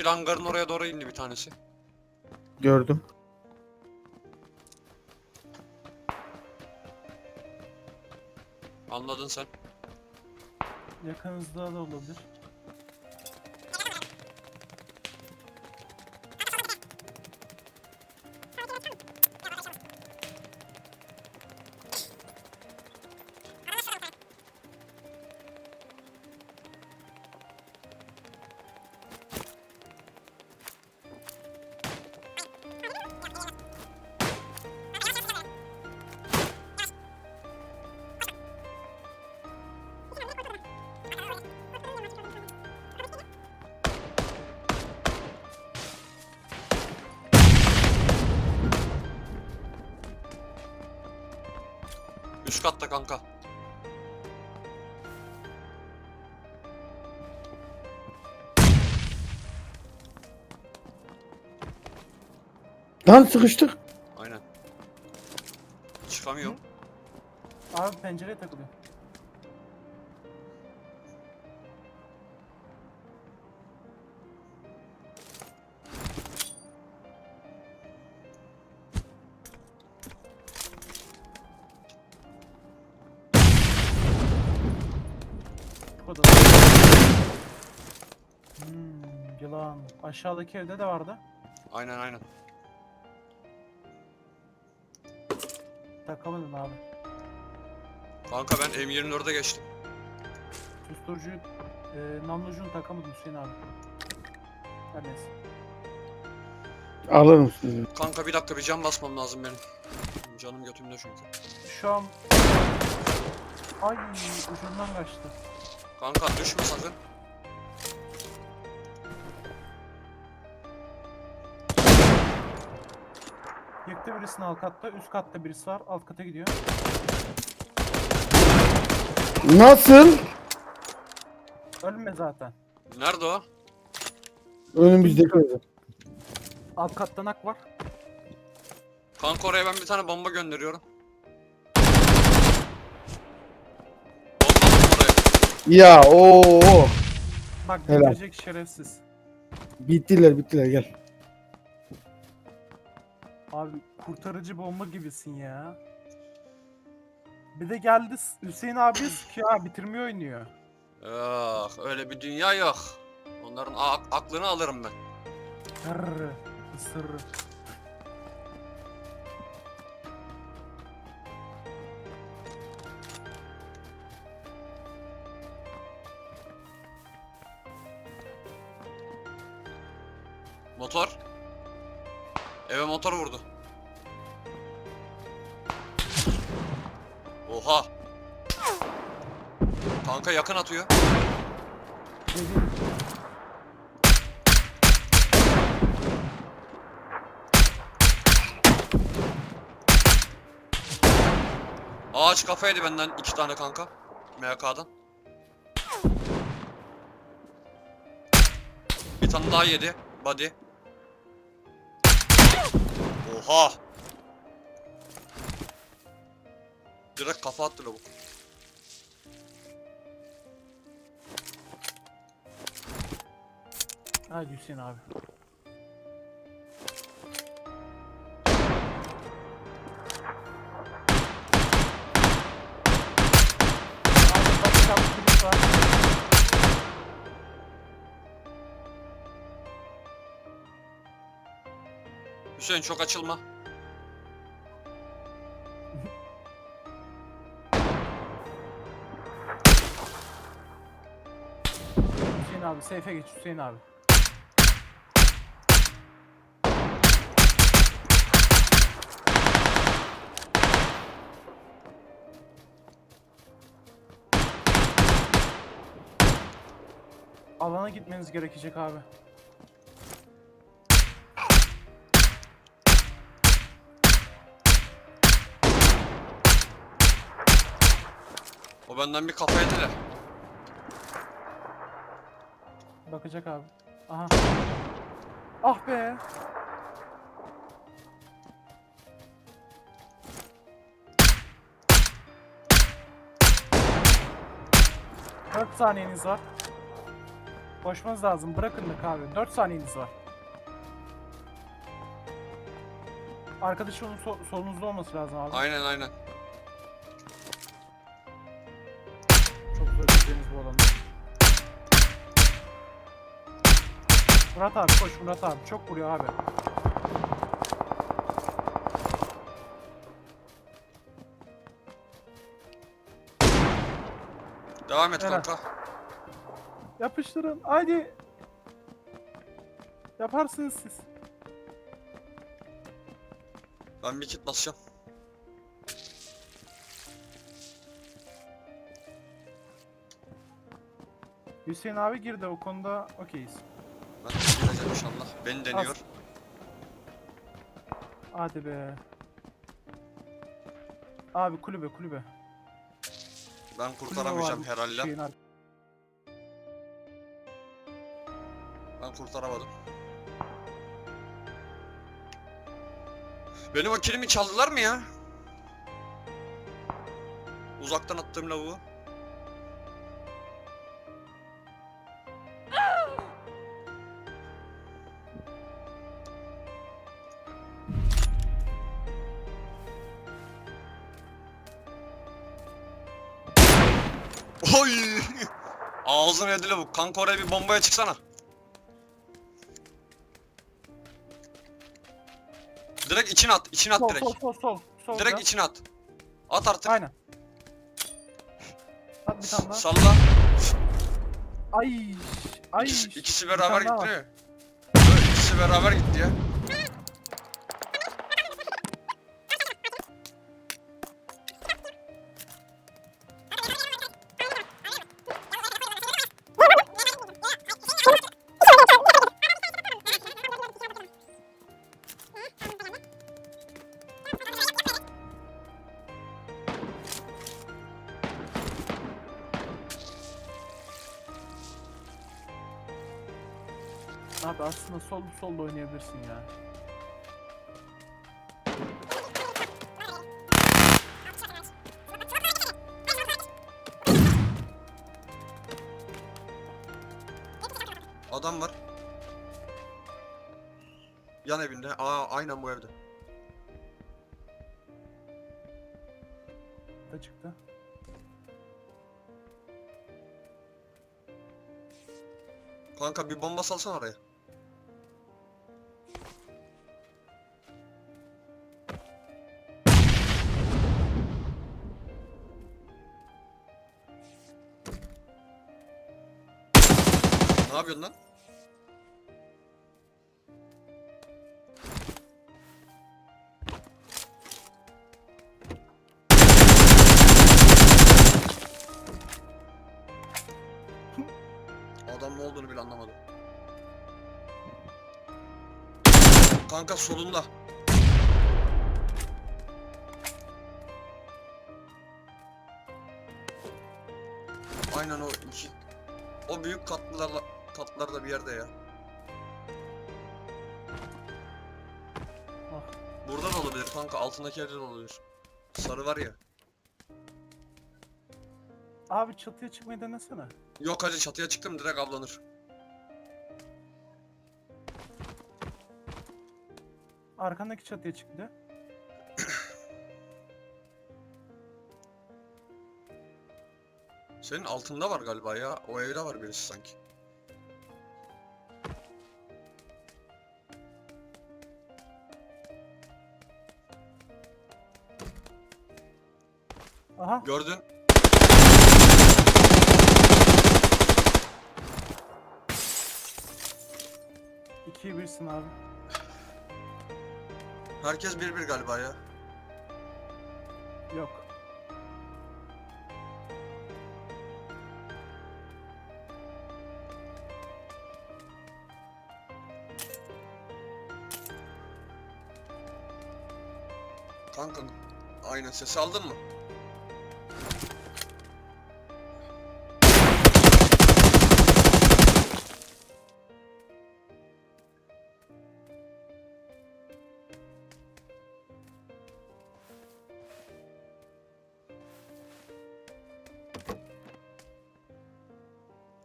Yeşil hangarın oraya doğru indi bir tanesi. Gördüm. Anladın sen. Yakınızda da olabilir. Üst katta kanka. Lan sıkıştık. Aynen. Çıkamıyorum. Abi pencereye takılıyor. Aşağıdaki evde de vardı. Aynen aynen. Takamadın abi. Kanka ben M24'e geçtim. Susturucuyu, e, namlucunu takamadın Hüseyin abi. Her neyse. Alırım sizi. Kanka bir dakika bir cam basmam lazım benim. Canım götümde çünkü. Şu an... Ay ucundan kaçtı. Kanka düşme sakın. Yıktı birisini alt katta, üst katta birisi var, alt kata gidiyor. Nasıl? Ölme zaten. Nerede o? Önümüzdeki evde. Alt katta nak var. Kanka oraya ben bir tane bomba gönderiyorum. Bombaladım oraya. Ya o Bak Helal. bitirecek şerefsiz. Bittiler bittiler gel. Abi kurtarıcı bomba gibisin ya. Bir de geldi Hüseyin abi sıkıyor ha bitirmeyi oynuyor. Yok öyle bir dünya yok. Onların aklını alırım ben. Hırrı, ısırırı. Motor. Eve motor vurdu. Oha. Kanka yakın atıyor. Ağaç kafa yedi benden iki tane kanka. MK'dan. Bir tane daha yedi. Body. Oha. Direkt kafa attı lavuk. Hadi Hüseyin abi. Hüseyin çok açılma. Hüseyin abi seyfe geç Hüseyin abi. Alana gitmeniz gerekecek abi. Benden bir kafa yedi de. Bakacak abi. Aha. Ah be. Dört saniyeniz var. Koşmanız lazım. Bırakın da kahve. 4 saniyeniz var. Arkadaşı onun so- solunuzda olması lazım abi. Aynen aynen. Bu alanda. Murat abi koş Murat abi. Çok vuruyor abi. Devam et Helal. kanka. Yapıştırın. Haydi. Yaparsınız siz. Ben bir kit basacağım. Hüseyin abi girdi o konuda okeyiz. Ben gireceğim inşallah. Beni deniyor. Hadi be. Abi kulübe kulübe. Ben Kulübe kurtaramayacağım herhalde. şeyin ar- Ben kurtaramadım. Benim o kilimi çaldılar mı ya? Uzaktan attığım lavuğu. Ağzını yedi lavuk. Kanka oraya bir bombaya çıksana. Direkt içine at. içine at Sol direkt. sol sol sol. sol Direkt içine at. At artık. Aynen. At bir tane daha. Salla. Ay. Ay. İkisi, ikisi Bir beraber tane daha gitti var. Evet, ikisi beraber gitti ya. Abi aslında sol sol da oynayabilirsin ya. Adam var. Yan evinde. Aa aynen bu evde. Da çıktı. Kanka bir bomba salsana oraya. Yapıyorsun lan? Adam ne olduğunu bile anlamadım. Kanka solunda. Aynen o iki. O büyük katlılarla katlarda bir yerde ya. Ah. Burada da olabilir kanka altındaki yerde de olabilir. Sarı var ya. Abi çatıya çıkmayı denesene. Yok hacı çatıya çıktım direkt ablanır. Arkandaki çatıya çıktı. Senin altında var galiba ya. O evde var birisi sanki. Aha. Gördün. ikiye birsin abi. Herkes bir bir galiba ya. Yok. Kanka aynen sesi aldın mı?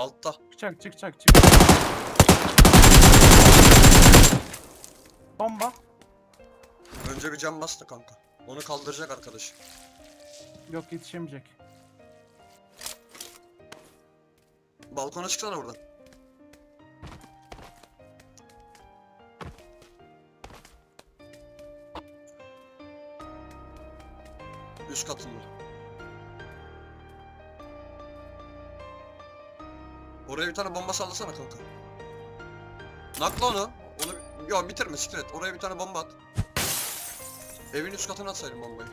Altta. Çıkacak çıkacak çık. Bomba. Önce bir cam bastı kanka. Onu kaldıracak arkadaş. Yok yetişemeyecek. Balkona çıksana buradan. Üst katında. Oraya bir tane bomba sallasana kanka. Nakla onu. Onu ya bitirme siktir et. Oraya bir tane bomba at. Evin üst katına atsaydın bombayı.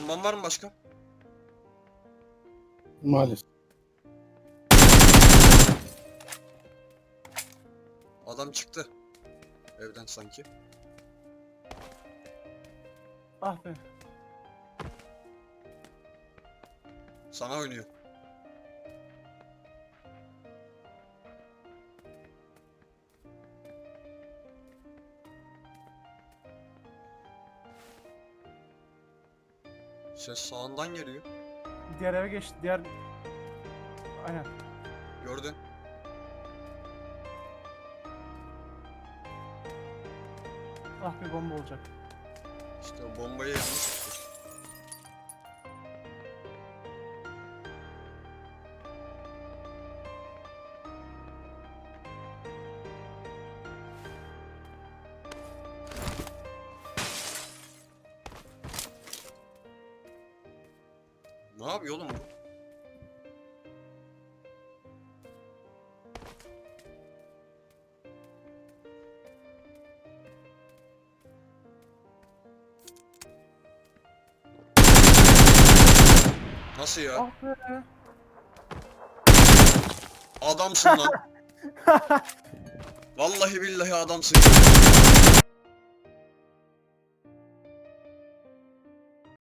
Bomban var mı başka? Maalesef. Adam çıktı. Evden sanki. Ah be. Sana oynuyor. Ses sağından geliyor. Diğer eve geçti. Diğer... Aynen. Gördün. Ah bir bomba olacak. İşte o bombayı yanlış Nasıl ya? Ah be. Adamsın lan. Vallahi billahi adamsın.